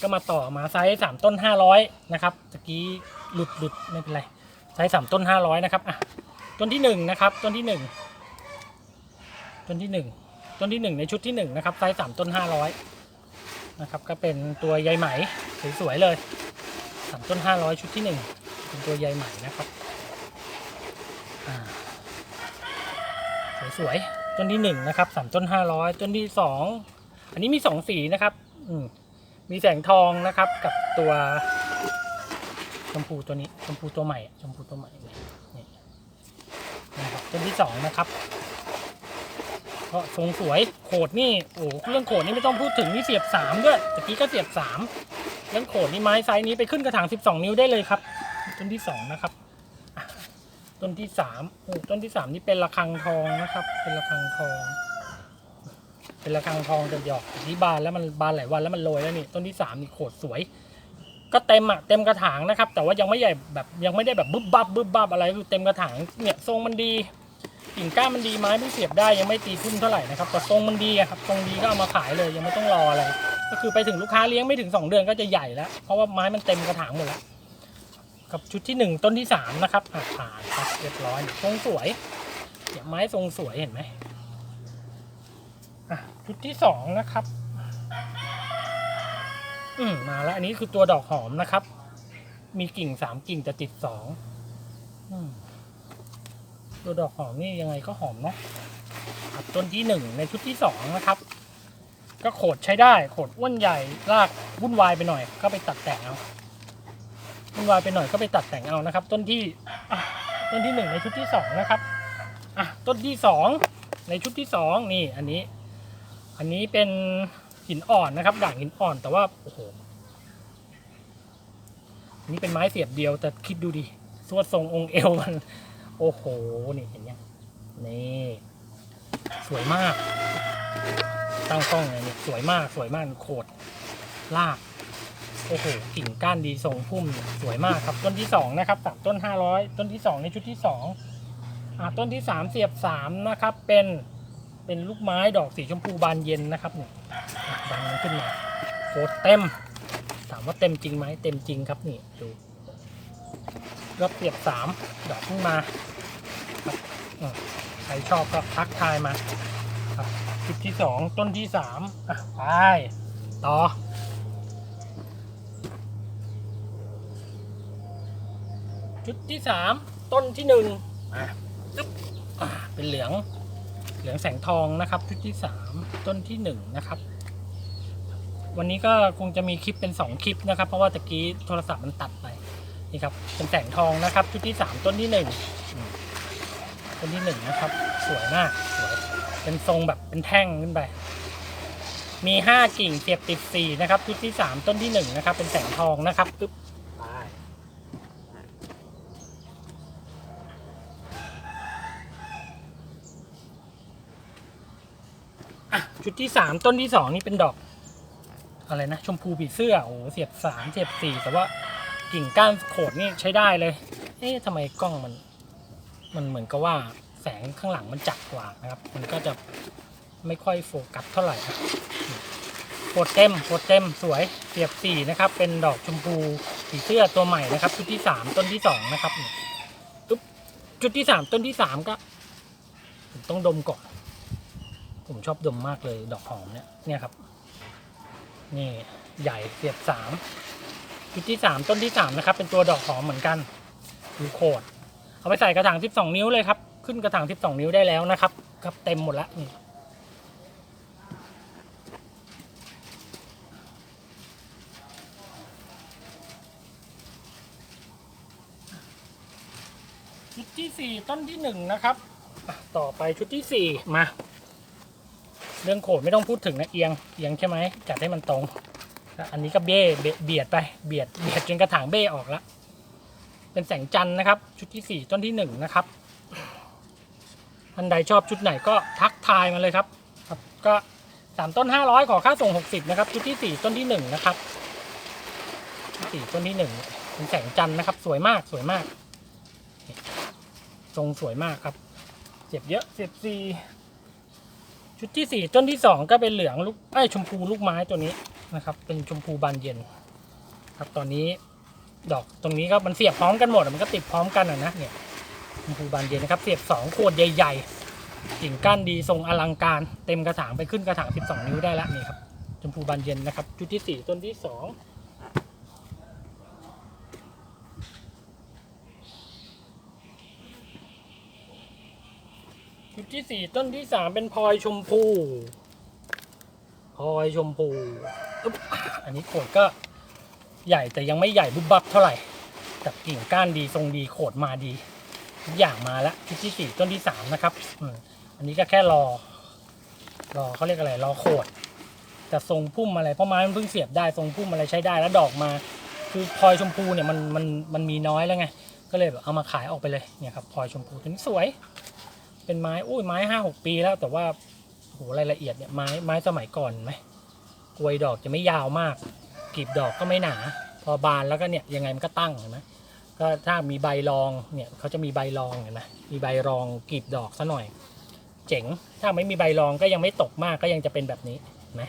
ก็มาต่อมาไซส์สามต้นห้าร้อยนะครับตะกี้หลุดหลุดไม่เป็นไรไซส์สามต้นห้าร้อยนะครับอะต้นที่หนึ่งนะครับต้นที่หนึ่งต้นที่หนึ่งต้นที่หนึ่งในชุดที่หนึ่งนะครับไซส์สามต้นห้าร้อยนะครับก็เป็นตัวใยไหมสวยๆเลยสามต้นห้าร้อยชุดที่หนึ่งเป็นตัวใยไหมนะครับสวยๆต้นที่หนึ่งนะครับสามต้นห้าร้อยต้นที่สองอันนี้มีสองสีนะครับ อืม มีแสงทองนะครับกับตัวชมพูตัวนี้ชมพูตัวใหม่ชมพูตัวใหม่นี่นี่นะครับต้นที่สองนะครับก็ทรงสวยโขดนี่โอ้เรื่องโขดนี่ไม่ต้องพูดถึงนี่เสียบสามด้วยตะกี้ก็เสียบสามเรื่องโขดนี่ไม้ไซส์นี้ไปขึ้นกระถางสิบสองนิ้วได้เลยครับ ต้นที่สองนะครับต้นที่สามโอ้ต้นที่สามนี่เป็นระฆังทองนะครับ เป็นระฆังทอง เป็นระฆังทองจะหยอกที่บานแล้วมันบานหลายวันแล้วมันโรยแล้วนี่ต้นที่สามนี่โขดสวย ก็เต็มอะเต็มกระถางนะครับ แต่ว่ายังไม่ใหญ่แบบยังไม่ได้แบบบึบบับบึบบับอะไรคือเต็มกระถางเนี่ยทรงมันดีกิ่งก้านมันดีไม้เพิ่เสียบได้ยังไม่ตีพุ่มเท่าไหร่นะครับแต่ทรงมันดีอะครับทรงดีก็เอามาขายเลยยังไม่ต้องรออะไร ก็คือไปถึงลูกค้าเลี้ยงไม่ถึงสองเดือนก็จะใหญ่แล้ว เพราะว่าไม้มันเต็มกระถางหมดแล้วกับชุดที่หนึ่งต้นที่สามนะครับอะผ่านครับเรียบร้อยทรงสวยเนี่ยไม้ทรงสวยเห็นไหม ชุดที่สองนะครับ อืมมาแล้ว อันนี้คือตัวดอกหอมนะครับ มีกิ่งสามกิ่งแต่ติดสองตัวดอกหอมนี่ยังไงก็หอมเนาะครับต้นที่หนึ่งในชุดที่สองนะครับ ก็โขดใช้ได้ โขดอ้วนใหญ่รากวุ่นวายไปหน่อย ก็ไปตัดแต่งเอาวุ่นวายไปหน่อยก็ไปตัดแต่งเอานะครับ ต้นที่ต้นที่หนึ่งในชุดที่สองนะครับอะต้นที่สองในชุดที่สองนี่อันนี้ อันนี้เป็นหินอ่อนนะครับ ด่างหินอ่อนแต่ว่าโอ้โหอันนี้เป็นไม้เสียบเดียวแต่คิดดูดิสวดทรงองค์เอวมัน โอ้โหนี่เห็นยังนี่สวยมาก ตั้งกล้องเลยเนี่ยสวยมากสวยมากโขดลากโอ้โหกิ่งก้านดีทรงพุ่มสวยมากครับ ต้นที่สองนะครับสามต้นห้าร้อยต้นที่สองในชุดที่สองอ่าต้นที่สามเสียบสามนะครับ เป็น เป็นลูกไม้ดอกสีชมพูบานเย็นนะครับเนี่ยอะดังมันขึ้นมาโคตรเต็ม ถามว่าเต็มจริงไหมเต็มจริงครับนี่ดูก็เสียบสามดอกขึ้นมาครับใครชอบก็ทักทายมาครับจุดที่สองต้นที่สามไปต่อชุดที่สามต้นที่หนึ่งอะเป็นเหลือง เหลืองแสงทองนะครับชุดที่สามต้นที่หนึ่งนะครับวันนี้ก็คงจะมีคลิปเป็นสองคลิปนะครับ เพราะว่าตะกี้โทรศัพท์มันตัดไปนี่ครับเป็นแสงทองนะครับชุดที่สามต้นที่หนึ่งต้นที่หนึ่งนะครับสวยมากสวยเป็นทรงแบบเป็นแท่งขึ้นไปมีห้ากิ่งเสียบติดสีนะครับชุดที่สามต้นที่หนึ่งนะครับเป็นแสงทองนะครับปึ๊บไป อะ ชุดที่สามต้นที่สองนี่เป็นดอก อะไรนะ ชมพูผีเสื้อโอ้โหเสียบสามเสียบสี่แต่ว่ากิ่งก้านโขดนี่ใช้ได้เลย เอ๊ะทำไมกล้องมัน มันเหมือนกับว่าแสงข้างหลังมันจัดกว่านะครับ มันก็จะไม่ค่อยโฟกัสเท่าไหร่ครับโคดเต็มโคดเต็มสวยเสียบสี่นะครับ เป็นดอกชมพูผีเสื้อตัวใหม่นะครับ ชุดที่สามต้นที่สองนะครับเนี่ยตุ๊บจุดที่สามต้นที่สามก็ ผมต้องดมก่อน ผมชอบดมมากเลยดอกหอมเนี่ยเนี่ยครับ นี่ใหญ่เสียบสามจุดที่สามต้นที่สามนะครับ เป็นตัวดอกหอมเหมือนกันดูโคดเอาไปใส่กระถางสิบสองนิ้วเลยครับ ขึ้นกระถางสิบสองนิ้วได้แล้วนะครับครับเต็มหมดล้วนี่ชุดที่สี่ต้นที่หนึ่งนะครับ ต่อไปชุดที่สี่มา เรื่องโขดไม่ต้องพูดถึงนะเอียงเอียงใช่ไหมจัดให้มันตรงอันนี้ก็เบ้เบเบียดไปเบียดเบียดจนกระถางเบ้ออกแล้วเป็นแสงจันทร์นะครับ ชุดที่สี่ต้นที่หนึ่งนะครับท่านใดชอบชุดไหนก็ทักทายมาเลยครับครับ ก็สามต้นห้าร้อยขอค่าส่งหกสิบนะครับ ชุดที่สี่ต้นที่หนึ่งนะครับชุดสี่ต้นที่หนึ่งเป็นแสงจันทร์นะครับ สวยมากสวยมาก ทรงสวยมากครับเสียบเยอะเสียบสี่ ชุดที่สี่ต้นที่สองก็เป็นเหลืองลูกไอ้ชมพูลูกไม้ตัวนี้นะครับ เป็นชมพูบานเย็น ครับตอนนี้ดอกตรงนี้ก็มันเสียบพร้อมกันหมดมันก็ติดพร้อมกันอะนะเนี่ยชมพูบานเย็นนะครับ เสียบส2โขตรใหญ่ๆกิ่งก้านดีทรงอลังการเต็มกระถางไปขึ้นกระถางสิบสองนิ้วได้ละนี่ครับชมพูบานเย็นนะครับ ชุดที่สี่ต้นที่สอง ชุดที่สี่ต้นที่สามเป็นพลอยชมพูพลอยชมพูอึ๊บอันนี้โขดก็ใหญ่แต่ยังไม่ใหญ่บุบบับเท่าไหร่แต่กิ่งก้านดีทรงดีโขดมาดีทุกอย่างมาแล้วชุดที่สี่ต้นที่สามนะครับอันนี้ก็แค่รอ รอเขาเรียกอะไรรอโขดแต่ทรงพุ่มอะไรเพราะไม้มันเพิ่งเสียบได้ทรงพุ่มอะไรใช้ได้แล้วดอกมา คือพลอยชมพูเนี่ยมันมันมันมีน้อยแล้วไงก็เลยแบบเอามาขายออกไปเลยเนี่ยครับพลอยชมพูตัวนี้สวย เป็นไม้อุ้ยไม้ห้าหกปีแล้วแต่ว่าโหรายละเอียดเนี่ยไม้ไม้สมัยก่อนไหมกลวยดอกจะไม่ยาวมากกลีบดอกก็ไม่หนา พอบานแล้วก็เนี่ยยังไงมันก็ตั้งเห็นไหมก็ถ้ามีใบรองเนี่ยเขาจะมีใบรองเห็นไหมมีใบรองกลีบดอกซะหน่อย เจ๋งถ้าไม่มีใบรองก็ยังไม่ตกมากก็ยังจะเป็นแบบนี้ไหม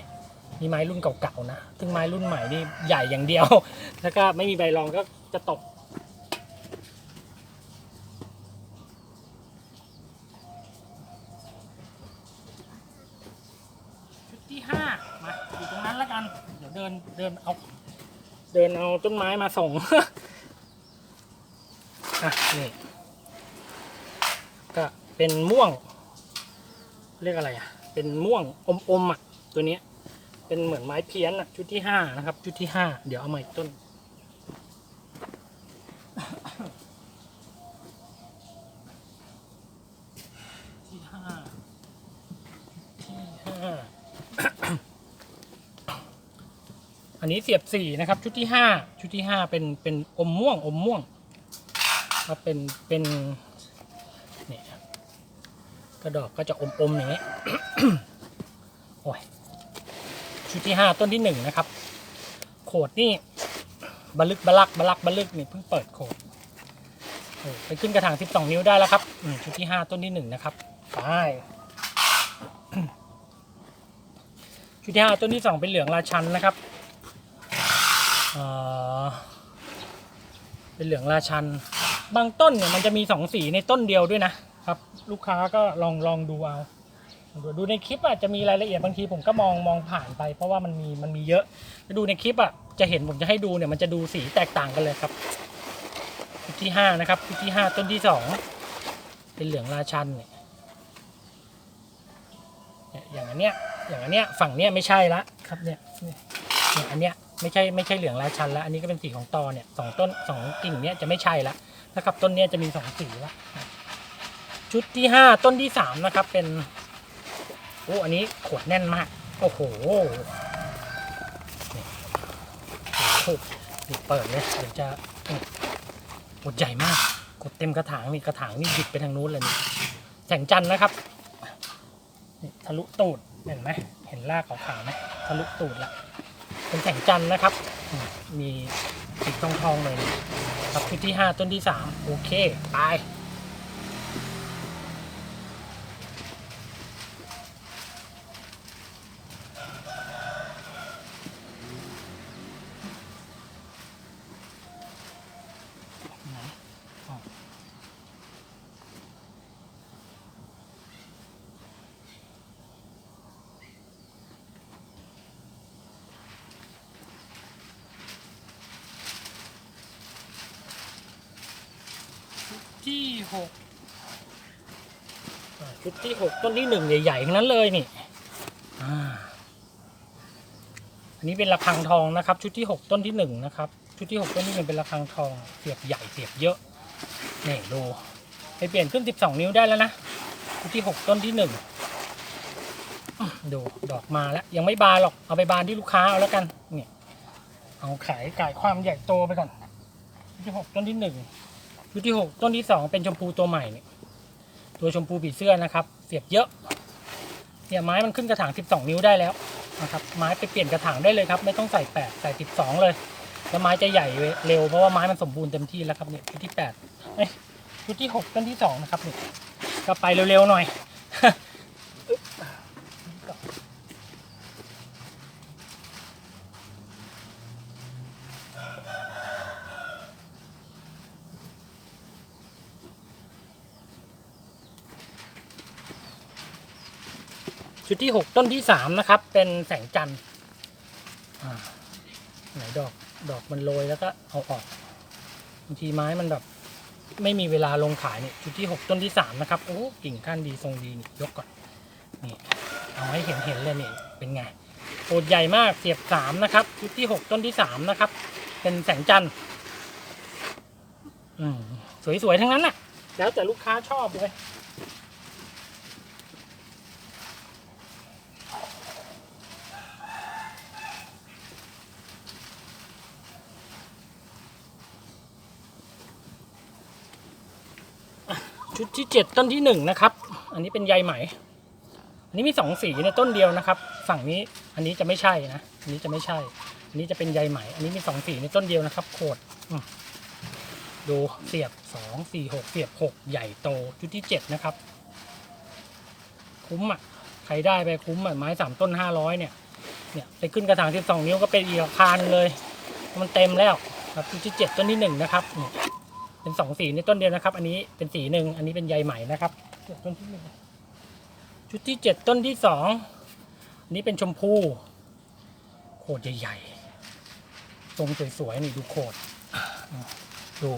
นี่ไม้รุ่นเก่าๆนะ ซึ่งไม้รุ่นใหม่นี่ใหญ่อย่างเดียว แล้วก็ไม่มีใบรองก็จะตก ชุดที่ห้ามาอยู่ตรงนั้นแล้วกัน เดี๋ยว เดินเอา เดินเอาต้นไม้มาส่งอะนี่ก็เป็นม่วง เรียกอะไรอะ เป็นม่วงอมอมๆอะตัวเนี้ยเป็นเหมือนไม้เพี้ยนอะชุดที่ห้านะครับ ชุดที่ห้าเดี๋ยวเอามาอีกต้น ที่ห้าที่ห้า อั นนี้เสียบสี่นะครับ ชุดที่ห้าชุดที่ห้าเป็นเป็นอมม่วงอมม่วงก็เป็นเป็นเนี่ยกระดอกก็จะอมอมๆอย่างนี้โอ้ยชุดที่ห้าต้นที่หนึ่งนะครับ โขดนี่บลึกบลักบลักบลึกนี่เพิ่งเปิดโขดโไปขึ้นกระถาง12นิ้วได้แล้วครับชุดที่5ต้นที่1นะครับไปชุดที่5ต้นที่2เป็นเหลืองราชันนะครับ เป็นเหลืองราชัน บางต้นเนี่ยมันจะมีสองสีในต้นเดียวด้วยนะครับ ลูกค้าก็ลองลองดูเอาดูดูในคลิปอาจจะมีรายละเอียดบางทีผมก็มองมองผ่านไป เพราะว่ามันมีมันมีเยอะดูในคลิปอะจะเห็นผมจะให้ดูเนี่ยมันจะดูสีแตกต่างกันเลยครับชุที่ห้านะครับชุที่ห้าต้นที่สองเป็นเหลืองราชันเนี่ยอย่างอันเนี้ยอย่างอันเนี้ยฝั่งเนี้ยไม่ใช่ละครับเนี่ยเนี่ยเนี่ยอันเนี้ย ไม่ใช่ไม่ใช่เหลืองราชันและอันนี้ก็เป็นสีของตอเนี่ยสองต้นสองกิ่งเนี้ยจะไม่ใช่ละนะครับต้นเนี้ยจะมีสองสีละชุดที่ห้าต้นที่สามนะครับ เป็นโอ้อันนี้ขวดแน่นมากโอ้โหนี่โอ้โหนี่เปิดเลยเดี๋ยวจะกดใหญ่มากกดเต็มกระถางนี่กระถางนี่หยิบไปทางนู้นเลยนี่แสงจันทร์นะครับนี่ทะลุตูดเห็นไหมเห็นรากขาวๆไหมทะลุตูดละ เป็นแสงจันทร์นะครับ มีสีทองทองๆเลยครับชุดที่ห้าต้นที่สามโอเค ไป ที่หกอ่าชุดที่หกต้นที่หนึ่งใหญ่ๆทั้งนั้นเลยนี่อ่าอันนี้เป็นระฆังทองนะครับ ชุดที่หกต้นที่หนึ่งนะครับ ชุดที่หกต้นที่หนึ่งเป็นระฆังทองเสียบใหญ่เสียบเยอะนี่ดูไปเปลี่ยนขึ้นสิบสองนิ้วได้แล้วนะชุดที่หกต้นที่หนึ่งดูดอกมาแล้วยังไม่บานหรอกเอาไปบานที่ลูกค้าเอาแล้วกันเนี่ยเอาขายขายความใหญ่โตไปก่อนชุดที่หกต้นที่หนึ่ง ชุดที่ 6 ต้นที่สองเป็นชมพูตัวใหม่เนี่ยตัวชมพูปีเสื้อนะครับ เสียบเยอะเนี่ยไม้มันขึ้นกระถาง 12 นิ้วได้แล้วนะครับไม้ไปเปลี่ยนกระถางได้เลยครับ ไม่ต้องใส่ 8 ใส่ 12 เลย แล้วไม้จะใหญ่เร็วเพราะว่าไม้มันสมบูรณ์เต็มที่แล้วครับเนี่ยชุดที่8ปดชุดที่ 6 ต้นที่2นะครับเนี่ยก็ไปเร็วๆหน่อย อึ๊บ ชุ ดที่หกต้นที่สามนะครับ เป็นแสงจันทร์ไหนดอกดอกมันโรยแล้วก็เอาออกบางทีไม้มันแบบไม่มีเวลาลงขายเนี่ยชุดที่หกต้นที่สามนะครับ โอ้กิ่งก้านดีทรงดีนี่ยกก่อนนี่เอาให้เห็นเห็นเลยเนี่ยเป็นไงโคตรใหญ่มากเสียบสามนะครับชุดที่หกต้นที่สามนะครับ เป็นแสงจันทร์อืมสวยๆ ทั้งนั้นน่ะ แล้วแต่ลูกค้าชอบเลย ชุดที่เจ็ดต้นที่หนึ่งนะครับ อันนี้เป็นใยไหม อันนี้มีสองสีในต้นเดียวนะครับ ฝั่งนี้อันนี้จะไม่ใช่นะ อันนี้จะไม่ใช่ อันนี้จะเป็นใยไหม อันนี้มีสองสีในต้นเดียวนะครับ โคดดูเสียบสองสี่หกเสียบหกใหญ่โตชุดที่เจ็ดนะครับ คุ้มอะ ใครได้ไปคุ้มอะไม้สามต้นห้าร้อยเนี่ย เนี่ยไปขึ้นกระถางที่สองนิ้วก็เป็นอีกราคานเลย มันเต็มแล้วครับชุดที่เจ็ดต้นที่หนึ่งนะครับ เป็นสองสีในต้นเดียวนะครับ อันนี้เป็นสีหนึ่งอันนี้เป็นใยไหมนะครับต้นที่หนึ่งชุดที่เจ็ดต้นที่สองอันนี้เป็นชมพูโคดใหญ่ๆทรงสวยๆนี่ดูโคดดู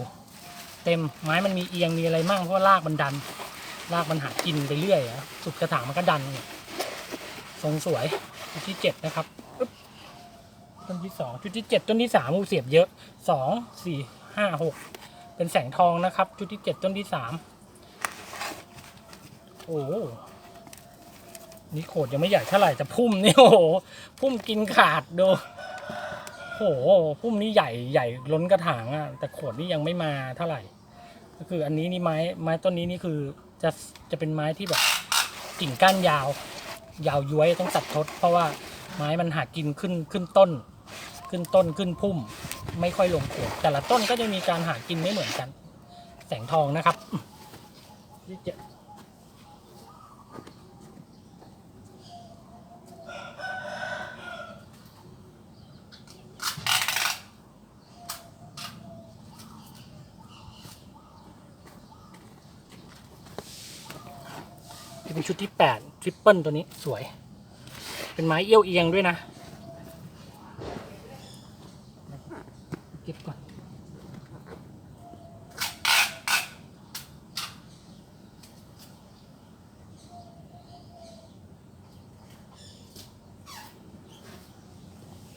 เต็มไม้มันมีเอียงมีอะไรมั่งเพราะว่ารากมันดันรากมันหากินไปเรื่อยอะสุดกระถางมันก็ดันเนี่ยทรงสวยชุดที่เจ็ดนะครับต้นที่สองชุดที่เจ็ดต้นที่สามูเสียบเยอะสองสี่ห้าหก เป็นแสงทองนะครับ ชุดที่เจ็ดต้นที่สามโอ้โหนี่โขดยังไม่ใหญ่เท่าไหร่แต่พุ่มนี่โอ้โหพุ่มกินขาดดูโอ้โหพุ่มนี้ใหญ่ใหญ่ล้นกระถางอะแต่โขดนี่ยังไม่มาเท่าไหร่ ก็คืออันนี้นี่ไม้ไม้ต้นนี้นี่คือจะจะเป็นไม้ที่แบบกิ่งก้านยาว ยาวย้วยต้องตัดทด เพราะว่าไม้มันหากินขึ้นขึ้นต้น ขึ้นต้นขึ้นพุ่ม ไม่ค่อยลงขวดแต่ละต้นก็จะมีการหากินไม่เหมือนกัน แสงทองนะครับเจ็ดนี่เป็นชุดที่แปดทริปเปิลตัวนี้สวย เป็นไม้เอี้ยวเอียงด้วยนะ เก็บก่อน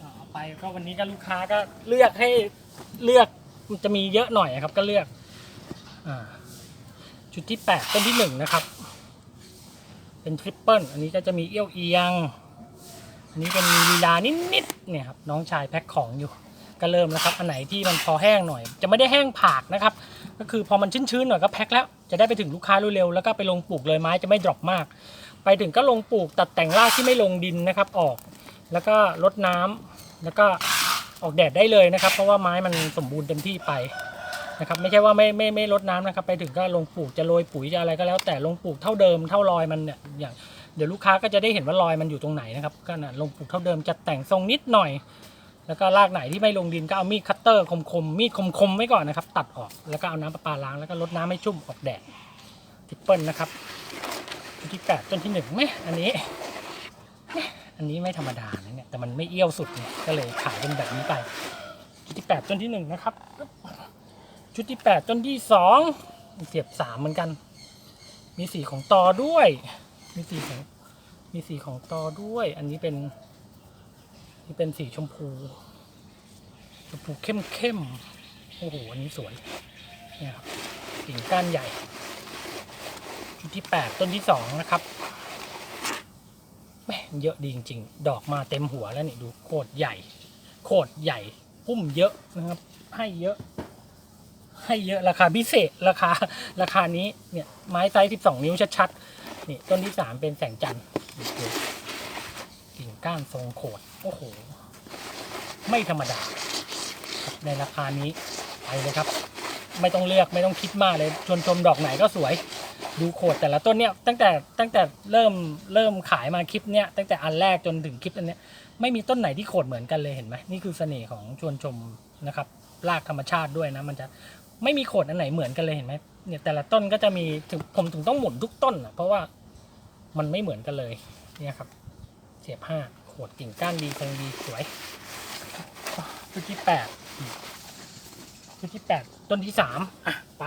ต่อไปก็วันนี้ก็ลูก ค้าก็เลือกให้เลือกมันจะมีเยอะหน่อยครับ ก็เลือกอชุดที่แปดต้นที่หนึ่งนะครับ เป็นทริปเปิลอันนี้ก็จะมีเอี้ยวเอียง อันนี้เป็นมีลีลานิดๆเนี่ยครับน้องชายแพ็คของอยู่ ก็เริ่มแล้วครับอันไหนที่มันพอแห้งหน่อย จะไม่ได้แห้งผากนะครับ ก็คือพอมันชื้นๆหน่อยก็แพ็คแล้วจะได้ไปถึงลูกค้าเร็วๆแล้วก็ไปลงปลูกเลยไม้จะไม่ดรอปมาก ไปถึงก็ลงปลูกตัดแต่งรากที่ไม่ลงดินนะครับออก แล้วก็ลดน้ำแล้วก็ ออกแดดได้เลยนะครับ เพราะว่าไม้มันสมบูรณ์เต็มที่ไปนะครับไม่ใช่ว่าไม่ไม่ไม่ลดน้ำนะครับไปถึงก็ลงปลูกจะโรยปุ๋ยจะอะไรก็แล้ว แต่ลงปลูกเท่าเดิมเท่ารอยมันเนี่ยอย่างเดี๋ยวลูกค้าก็จะได้เห็นว่ารอยมันอยู่ตรงไหนนะครับก็นะลงปลูกเท่าเดิมจะแต่งทรงนิดหน่อย แล้วก็รากไหนที่ไม่ลงดินก็เอามีดคัตเตอร์คมๆมีดคมๆไว้ก่อนนะครับ ตัดออกแล้วก็เอาน้ำประปาล้างแล้วก็ลดน้ำให้ชุ่มออกแดดทิปเปิลนะครับต้นที่แปดต้นที่หนึ่งไหมอันนี้ อันนี้ไม่ธรรมดานะเนี่ยแต่มันไม่เอี้ยวสุดเนี่ยก็เลยขายเป็นแบบนี้ไป ชุดที่แปดต้นที่หนึ่งนะครับ ชุดที่แปดต้นที่สองเสียบสามเหมือนกัน มีสีของตอด้วย มีสีของมีสีของตอด้วย อันนี้เป็นนี่เป็นสีชมพูชมพูเข้มเข้มๆโอ้โหอันนี้สวยเนี่ยครับกิ่งก้านใหญ่ ชุดที่แปดต้นที่สองนะครับ เยอะดีจริง ๆ ดอกมาเต็มหัวแล้วนี่ดูโคตรใหญ่ โคตรใหญ่ พุ่มเยอะนะครับ ให้เยอะ ให้เยอะราคาพิเศษราคาราคานี้เนี่ยไม้ไซส์12 นิ้วชัดๆนี่ต้นที่สามเป็นแสงจันทร์ดูกิ่งก้านทรงโขดโอ้โห ไม่ธรรมดา ในราคานี้ไปเลยครับ ไม่ต้องเลือกไม่ต้องคิดมากเลยชวนชมดอกไหนก็สวย ดูโขดแต่ละต้นเนี่ยตั้งแต่ตั้งแต่เริ่มเริ่มขายมาคลิปเนี้ยตั้งแต่อันแรกจนถึงคลิปอันเนี้ยไม่มีต้นไหนที่โขดเหมือนกันเลยเห็นไหมนี่คือเสน่ห์ของชวนชมนะครับรากธรรมชาติด้วยนะมันจะไม่มีโขดอันไหนเหมือนกันเลยเห็นไหมเนี่ยแต่ละต้นก็จะมีถึงผมถึงต้องหมุนทุกต้นอะเพราะว่ามันไม่เหมือนกันเลยเนี่ยครับเสียบห้าโขดกิ่งก้านดีทรงดีสวยชุดที่แปดชุดที่แปดต้นที่สามอะไป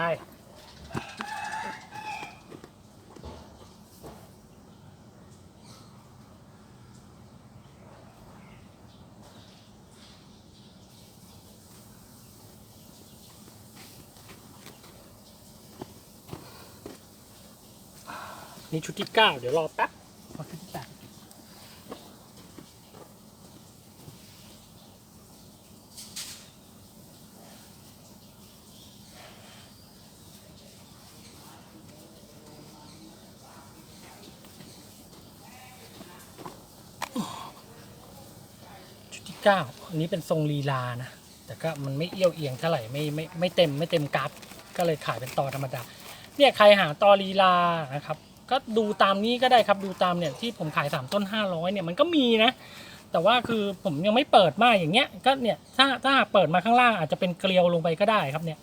นี่ชุดที่เก้าเดี๋ยวรอแป๊บรอชุดที่แปดชุดที่เก้าอันนี้เป็นทรงลีลานะ แต่ก็มันไม่เอี้ยวเอียงเท่าไหร่ไม่ไม่ไม่เต็มไม่เต็มกราฟก็เลยขายเป็นตอธรรมดา เนี่ยใครหาตอลีลานะครับ ก็ดูตามนี้ก็ได้ครับดูตามเนี่ยที่ผมขายสามต้นห้าร้อยเนี่ยมันก็มีนะ แต่ว่าคือผมยังไม่เปิดมาอย่างเงี้ยก็เนี่ยถ้าถ้าเปิดมาข้างล่างอาจจะเป็นเกลียวลงไปก็ได้ครับเนี่ย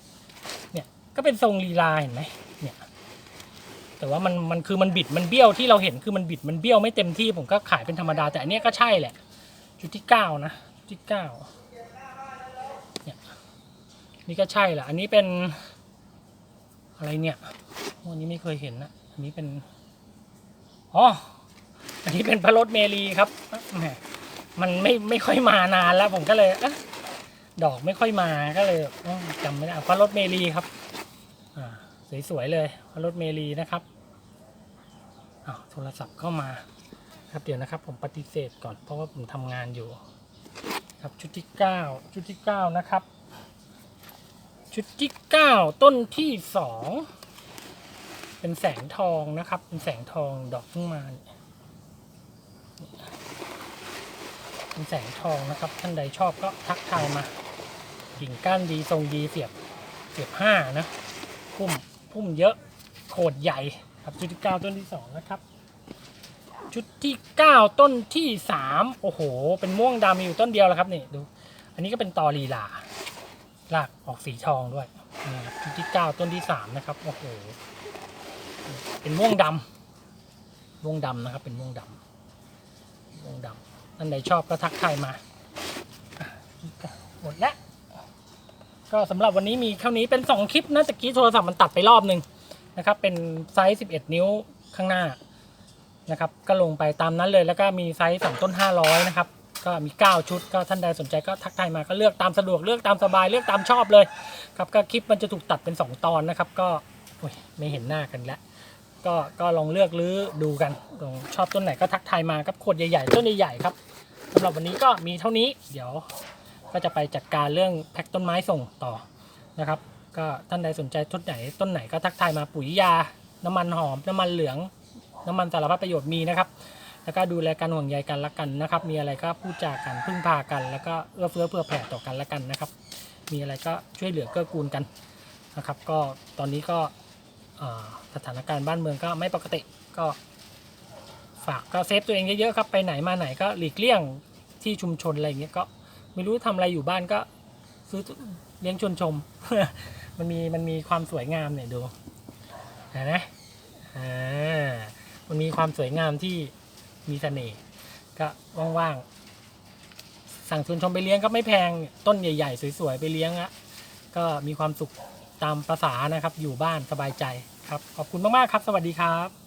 เนี่ยก็เป็นทรงลีลาเห็นไหมเนี่ยแต่ว่ามันมันคือมันบิดมันเบี้ยวที่เราเห็นคือมันบิดมันเบี้ยวไม่เต็มที่ผมก็ขายเป็นธรรมดา แต่อันเนี้ยก็ใช่แหละ จุดที่เก้านะจุดที่เก้าเนี่ยนี่ก็ใช่แหละอันนี้เป็นอะไรเนี่ยวันนี้ไม่เคยเห็นนะอันนี้เป็น อ๋อ อันนี้เป็นพระรถเมลีครับแหมมันไม่ไม่ค่อยมานานแล้ว ผมก็เลยอะดอกไม่ค่อยมาก็เลยจำไม่ได้พระรถเมลีครับสวยๆเลยพระรถเมลีนะครับอาโทรศัพท์เข้ามาครับเดี๋ยวนะครับ ผมปฏิเสธก่อนเพราะว่าผมทำงานอยู่ ครับชุดที่เก้าชุดที่เก้านะครับ ชุดที่เก้าต้นที่สอง เป็นแสงทองนะครับ เป็นแสงทองดอกเพิ่งมาเป็นแสงทองนะครับ ท่านใดชอบก็ทักทายมากิ่งก้านดีทรงดีเสียบเสียบห้านะพุ่มพุ่มเยอะโขดใหญ่ครับชุดที่เก้าต้นที่สองนะครับ ชุดที่เก้าต้นที่สามโอ้โห เป็นม่วงดำมีอยู่ต้นเดียวแล้วครับนี่ดู อันนี้ก็เป็นตอลีลารากออกสีทองด้วยนี่ต้นที่เก้าต้นที่สามนะครับโอ้โห เป็นม่วงดำม่วงดำนะครับ เป็นม่วงดำม่วงดำท่านใดชอบก็ทักทายมาหมดแล้วก็สำหรับวันนี้มีเท่านี้เป็นสองคลิปนะตะกี้โทรศัพท์มันตัดไปรอบหนึ่งนะครับ เป็นไซส์ 11 นิ้วข้างหน้านะครับ ก็ลงไปตามนั้นเลยแล้วก็มีไซส์สองต้น 500 นะครับ ก็มี 9 ชุด ก็ท่านใดสนใจก็ทักทายมาก็เลือกตามสะดวกเลือกตามสบายเลือกตามชอบเลยครับก็คลิปมันจะถูกตัดเป็น 2 ตอนนะครับ ก็ไม่เห็นหน้ากันแล้ว ก็ก็ลองเลือกหรือดูกันชอบต้นไหนก็ทักทายมาครับขวดใหญ่ๆต้นใหญ่ๆครับสำหรับวันนี้ก็มีเท่านี้ เดี๋ยวก็จะไปจัดการเรื่องแพ็คต้นไม้ส่งต่อนะครับ ก็ท่านใดสนใจต้นไหนต้นไหนก็ทักทายมาปุ๋ยยา น้ำมันหอม น้ำมันเหลือง น้ำมันสารพัดประโยชน์มีนะครับ แล้วก็ดูแลกันห่วงใยกันละกันนะครับ มีอะไรก็พูดจากันพึ่งพากัน แล้วก็เอื้อเฟื้อเผื่อแผ่ต่อกันละกันนะครับ มีอะไรก็ช่วยเหลือเกื้อกูลกันนะครับ ก็ตอนนี้ก็ สถานการณ์บ้านเมืองก็ไม่ปกติก็ฝากก็เซฟตัวเองเยอะๆครับไปไหนมาไหนก็หลีกเลี่ยงที่ชุมชนอะไรอย่างเงี้ยก็ไม่รู้ทำอะไรอยู่บ้านก็ซื้อเลี้ยงชวนชม มันมีมันมีความสวยงามเนี่ยดูนไหมอ่ามันมีความสวยงามที่มีเสน่ห์ก็ว่างๆสั่งชวนชมไปเลี้ยงก็ไม่แพงต้นใหญ่ ๆ สวยๆไปเลี้ยงอะก็มีความสุขตามภาษานะครับอยู่บ้านสบายใจ ครับ ขอบคุณมาก ๆ ครับ สวัสดีครับ